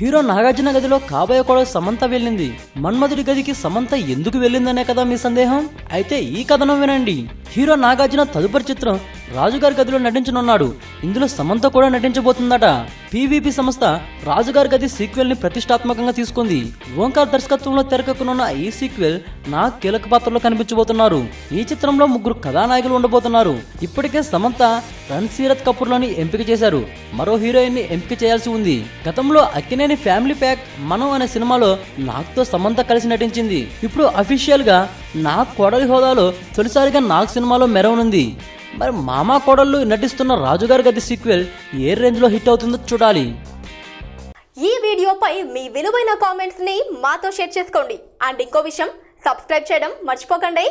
Hero Nagarjuna గదిలో కాబోయే కూడా సమంత వెళ్ళింది. మన్మధుడి గదికి సమంత ఎందుకు వెళ్ళిందనే కదా మీ సందేహం? అయితే ఈ కథనం వినండి. హీరో నాగార్జున తదుపరి చిత్రం రాజుగారి గదిలో నటించనున్నాడు. ఇందులో సమంత కూడా నటించబోతుందట. పీవీపీ సంస్థ రాజుగారి గది సీక్వెల్ని ప్రతిష్టాత్మకంగా తీసుకుంది. ఓంకార్ దర్శకత్వంలో తెరకెక్కనున్న ఈ సీక్వెల్ నా కీలక పాత్రలో కనిపించబోతున్నారు. ఈ చిత్రంలో ముగ్గురు కథానాయకులు ఉండబోతున్నారు. ఇప్పటికే సమంత రణ్సీరత్ కపూర్లోని ఎంపిక చేశారు. మరో హీరోయిన్ని ఎంపిక చేయాల్సి ఉంది. గతంలో అక్కినేని ఫ్యామిలీ ప్యాక్ మనం అనే సినిమాలో నాగ్తో సమంత కలిసి నటించింది. ఇప్పుడు అఫీషియల్గా నాగ్ కోడలి హోదాలో తొలిసారిగా నాగ్ సినిమాలో మెరవనుంది. మరి మామా కోడళ్ళు నటిస్తున్న రాజుగారి గది సీక్వెల్ ఏ రేంజ్లో హిట్ అవుతుందో చూడాలి. ఈ వీడియోపై మీ విలువైన కామెంట్స్ని మాతో షేర్ చేసుకోండి. అండ్ ఇంకో విషయం సబ్స్క్రైబ్ చేయడం మర్చిపోకండి.